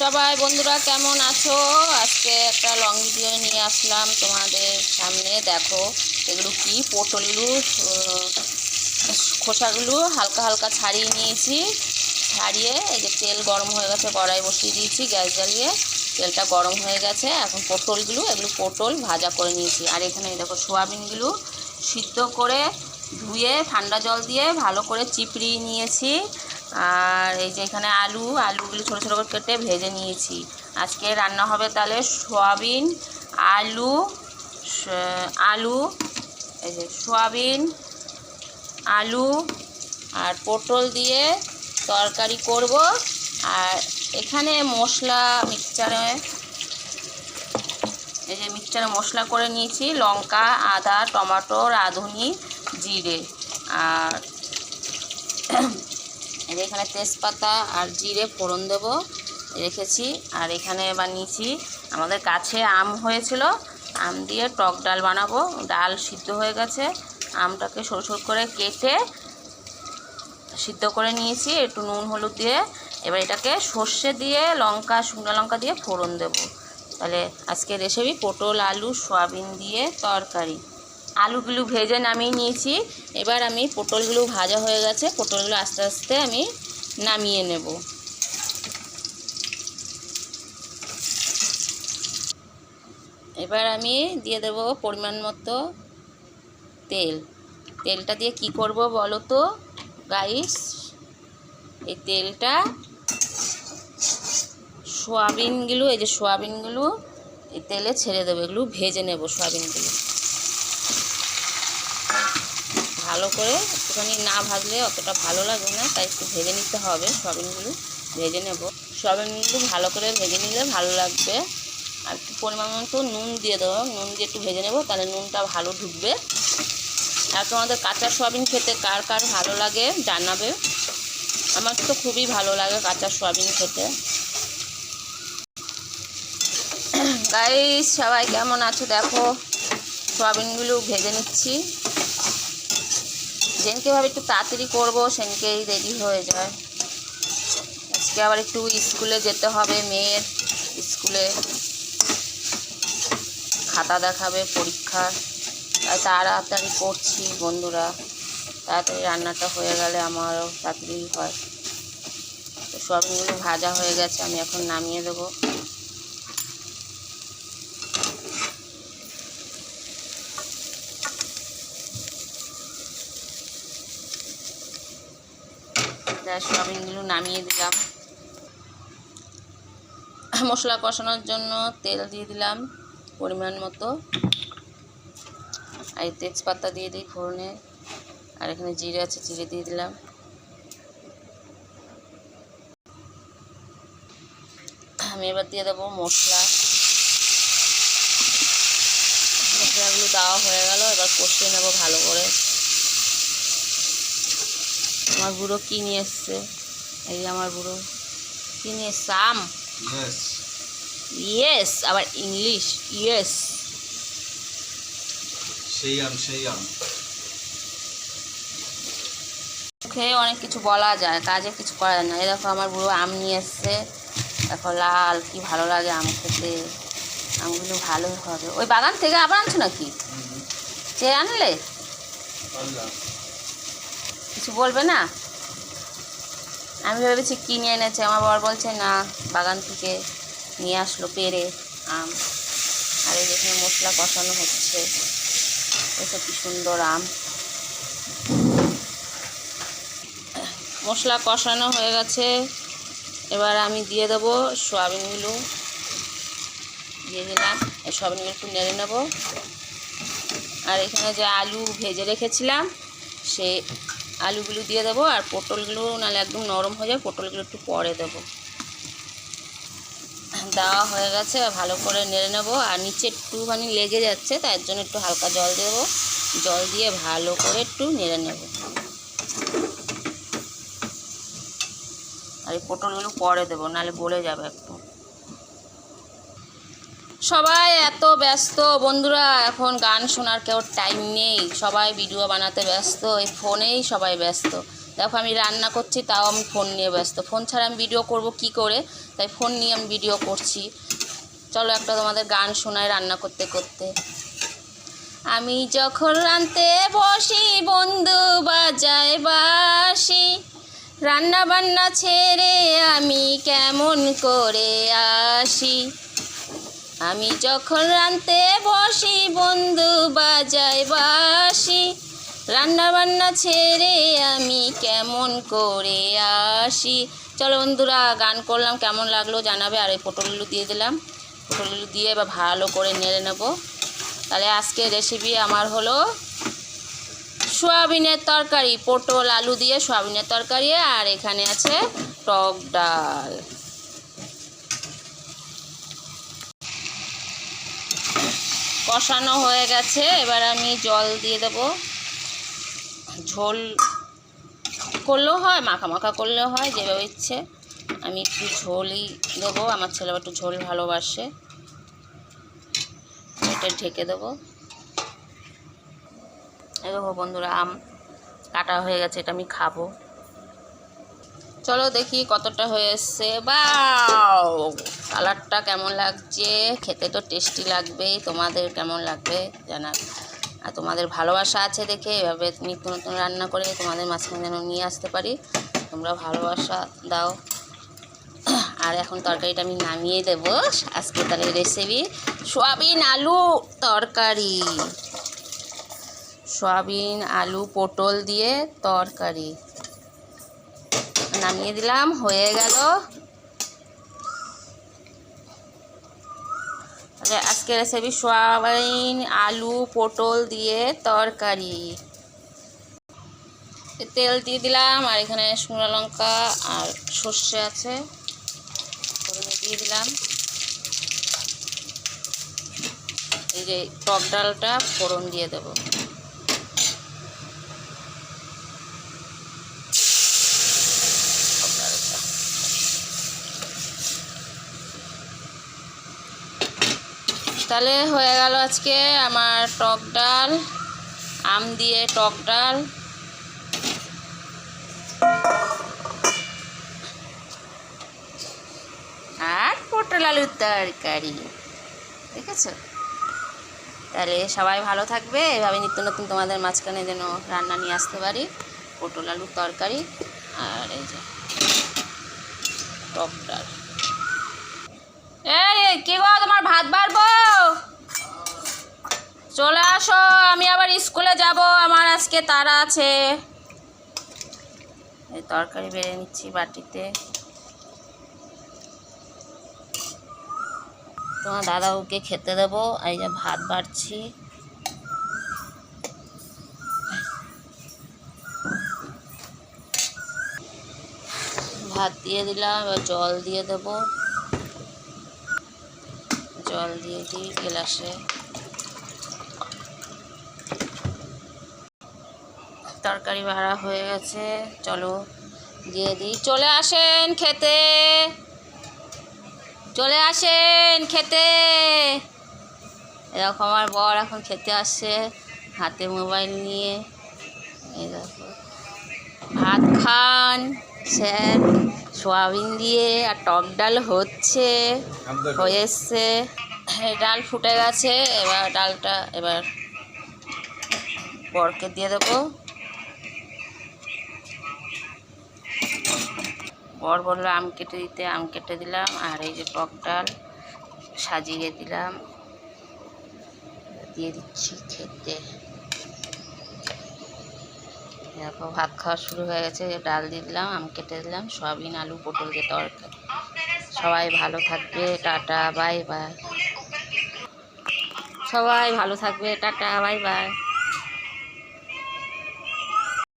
সবাই বন্ধুরা কেমন আছো? আজকে একটা লং ভিডিও নিয়ে আসলাম তোমাদের সামনে। দেখো, এগুলো কি? পটলগুলো খোসাগুলো হালকা হালকা ছাড়িয়ে নিয়েছি। ছাড়িয়ে এই যে তেল গরম হয়ে গেছে, কড়াই বসিয়ে দিয়েছি, গ্যাস জ্বালিয়ে তেলটা গরম হয়ে গেছে। এখন পটলগুলো, এগুলো পটল ভাজা করে নিয়েছি। আর এখানে দেখো, সোয়াবিনগুলো সিদ্ধ করে ধুয়ে ঠান্ডা জল দিয়ে ভালো করে চিপড়িয়ে নিয়েছি। আর এই যে এখানে আলু, আলুগুলো ছোটো ছোটো করে কেটে ভেজে নিয়েছি। আজকে রান্না হবে তাহলে সোয়াবিন, আলু আলু, এই যে সোয়াবিন, আলু আর পটল দিয়ে তরকারি করব। আর এখানে মশলা মিক্সচারে, এই যে মিক্সচারে মশলা করে নিয়েছি। লঙ্কা, আদা, টমেটো, রাঁধুনি, জিরে আর যে এখানে তেজপাতা আর জিরে ফোড়ন দেব, রেখেছি। আর এখানে এবার বানিয়েছি, আমাদের কাছে আম হয়েছিল, আম দিয়ে টক ডাল বানাবো। ডাল সিদ্ধ হয়ে গেছে, আমটাকে সরু সরু করে কেটে সিদ্ধ করে নিয়েছি, একটু নুন, হলুদ দিয়ে। এবার এটাকে সর্ষে দিয়ে, লঙ্কা, শুকনো লঙ্কা দিয়ে ফোড়ন দেব। তাহলে আজকে রেসিপি পটল, আলু, সয়াবিন দিয়ে তরকারি। আলুগুলো ভেজে নামিয়ে নিয়েছি। এবার আমি পটলগুলো ভাজা হয়ে গেছে, পটলগুলো আস্তে আস্তে আমি নামিয়ে নেব। এবার আমি দিয়ে দেব পরিমাণ মতো তেল। তেলটা দিয়ে কি করব বলো তো? গাইস এই তেলটা সোয়াবিনগুলো, এই যে সোয়াবিনগুলো এই তেলে ছেড়ে দেবো, এগুলো ভেজে নেব সোয়াবিনগুলো। ভালো করে একটুখানি না ভাজলে অতটা ভালো লাগবে না, তাই একটু ভেজে নিতে হবে। সোয়াবিনগুলো ভেজে নেব। সোয়াবিনগুলো ভালো করে ভেজে নিলে ভালো লাগবে। আর পরিমাণ মতো নুন দিয়ে দেবো। নুন দিয়ে একটু ভেজে নেব, তাহলে নুনটা ভালো ঢুকবে। আর তোমাদের কাঁচা সোয়াবিন খেতে কার কার ভালো লাগে জানাবে। আমার তো খুবই ভালো লাগে কাঁচা সোয়াবিন খেতে। গাই সবাই কেমন আছো? দেখো, সোয়াবিনগুলো ভেজে নিচ্ছি। যেনকে ভাবে একটু তাড়াতাড়ি করব, সেনকেই রেডি হয়ে যায়। আজকে আবার একটু স্কুলে যেতে হবে, মেয়ের স্কুলে খাতা দেখাবে, পরীক্ষা। তাই তাড়াতাড়ি করছি বন্ধুরা। তাড়াতাড়ি রান্নাটা হয়ে গেলে আমারও তাড়াতাড়ি হয়। তো সবগুলো ভাজা হয়ে গেছে, আমি এখন নামিয়ে দেবো। তাই সয়াবিনগুলো নামিয়ে দিলাম। মশলা কষানোর জন্য তেল দিয়ে দিলাম পরিমাণ মতো। আর তেজপাতা দিয়ে দিই ফোড়নে। আর এখানে জিরে আছে, জিরে দিয়ে দিলাম। আমি এবার দিয়ে দেবো মশলা। মশলাগুলো দেওয়া হয়ে গেল, এবার কষিয়ে নেব ভালো করে। আমার বুড়ো কী নিয়ে এসছে? এই আমার বুড়ো। কী নিয়ে এসছে? আম? ইয়েস। আবার ইংলিশ। ইয়েস। সেই আম সেই আম। খেয়ে অনেক কিছু বলা যায় কাজে কিছু করা যায় না। এই দেখো আমার বুড়ো আম নিয়ে এসছে। দেখো লাল কি ভালো লাগে আম খেতে। আমগুলো ভালোই হবে। ওই বাগান থেকে আবার আনছো নাকি? চেয়ে আনলে? কিছু বলবে না? আমি ভেবেছি কিনে এনেছে। আমার বর বলছে, না, বাগান থেকে নিয়ে আসলো পেরে আম। আর এই যেখানে মশলা কষানো হচ্ছে। এসব কি সুন্দর আম। মশলা কষানো হয়ে গেছে। এবার আমি দিয়ে দেবো সোয়াবিনগুলো দিয়ে দিলাম। এই সোয়াবিনগুলো একটু নেড়ে নেব। আর এখানে যে আলু ভেজে রেখেছিলাম, সে আলুগুলো দিয়ে দেবো আর পটলগুলো নাহলে একদম নরম হয়ে যায় পটলগুলো একটু পরে দেবো। দেওয়া হয়ে গেছে ভালো করে নেড়ে নেব। আর নিচে একটুখানি লেগে যাচ্ছে, তার জন্য একটু হালকা জল দেবো। জল দিয়ে ভালো করে একটু নেড়ে নেব। আর এই পটলগুলো পরে দেবো নাহলে গলে যাবে একটু সবাই এত ব্যস্ত। বন্ধুরা, এখন গান শোনার কেউ টাইম নেই। সবাই ভিডিও বানাতে ব্যস্ত, এই ফোনেই সবাই ব্যস্ত। দেখো, আমি রান্না করছি, তাও আমি ফোন নিয়ে ব্যস্ত। ফোন ছাড়া আমি ভিডিও করব কি করে? তাই ফোন নিয়ে আমি ভিডিও করছি। চলো একটা তোমাদের গান শোনায় রান্না করতে করতে। আমি যখন রানতে বসি, বন্ধু বাজায় বাসি। রান্না বান্না ছেড়ে আমি কেমন করে আসি? আমি যখন রানতে বসি, বন্ধু বাজায় বাসি। রান্না বান্না ছেড়ে আমি কেমন করে আসি? চলো বন্ধুরা, গান করলাম, কেমন লাগল জানাবে। আর এই পটলগুলো দিয়ে দিলাম। পটলগুলো দিয়ে এবার ভালো করে নেড়ে নেব। তাহলে আজকে রেসিপি আমার হলো সোয়াবিনের তরকারি, পটল, আলু দিয়ে সোয়াবিনের তরকারি, আর এখানে আছে টক ডাল। কষানো হয়ে গেছে, এবার আমি জল দিয়ে দেব। ঝোল করলেও হয়, মাখা মাখা করলেও হয়, যেভাবে ইচ্ছে। আমি একটু ঝোলই দেবো, আমার ছেলে একটু ঝোল ভালোবাসে। এটা ঢেকে দেবো। দেখো বন্ধুরা, আম কাটা হয়ে গেছে, এটা আমি খাব। চলো দেখি কতটা হয়ে এসছে বাও কালারটা কেমন লাগছে? খেতে তো টেস্টি লাগবেই। তোমাদের কেমন লাগবে জানা আর তোমাদের ভালোবাসা আছে দেখে এভাবে নিত্য নতুন রান্না করে তোমাদের মাঝখানে যেন নিয়ে আসতে পারি। তোমরা ভালোবাসা দাও। আর এখন তরকারিটা আমি নামিয়ে দেব। আজকে তাহলে রেসিপি সোয়াবিন আলু তরকারি। সয়াবিন আলু পটল দিয়ে তরকারি। নামিয়ে দিলাম, হয়ে গেল। তাহলে আজকে রেসিপি সয়াবিন, আলু, পটল দিয়ে তরকারি। তেল দিয়ে দিলাম, আর এখানে শুকনো লঙ্কা আর সর্ষে আছে। দিয়ে দিলাম। এই যে টক ডালটা ফোড়ন দিয়ে দেবো। তাহলে হয়ে গেল আজকে আমার টক ডাল, আম দিয়ে টক ডাল। আর পটল আলুর তরকারি ঠিক আছে তাহলে সবাই ভালো থাকবে, এভাবে নিত্য নতুন তোমাদের মাঝখানে যেন রান্না নিয়ে আসতে পারি, পটল আলুর তরকারি আর এই যে টক ডাল। কি গো, তোমার ভাত বাড়বো? চলে আসো, আমি আবার স্কুলে যাব, আমার আজকে তারা আছে। এই তরকারি বেড়ে নিচ্ছি বাটিতে। তোমার দাদাউকে খেতে দেবো, এই যে ভাত বাড়ছি। ভাত দিয়ে দিলাম জল দিয়ে দেবো। জল দিয়ে দিই গ্লাসে তরকারি ভাড়া হয়ে গেছে চলো দিয়ে দিই। চলে আসেন খেতে। চলে আসেন খেতে। এরকম আমার বর এখন খেতে আসছে হাতে মোবাইল নিয়ে। এই দেখো। ভাত খান স্যার সোয়াবিন দিয়ে আর টক ডাল হচ্ছে হয়ে এসছে ডাল ফুটে গেছে, এবার ডালটা এবার বরকে দিয়ে দেবো। বর বলল আম কেটে দিতে, আম কেটে দিলাম, আর এই যে টক ডাল সাজিয়ে দিলাম। দিয়ে দিচ্ছি খেতে। দেখো, ভাত খাওয়া শুরু হয়ে গেছে, ডাল দিয়ে দিলাম, আম কেটে দিলাম, সয়াবিন, আলু পটল দিয়ে তরকারি সবাই ভালো থাকবে, টাটা, বাই বাই। সবাই ভালো থাকবে টাটা বাই বাই।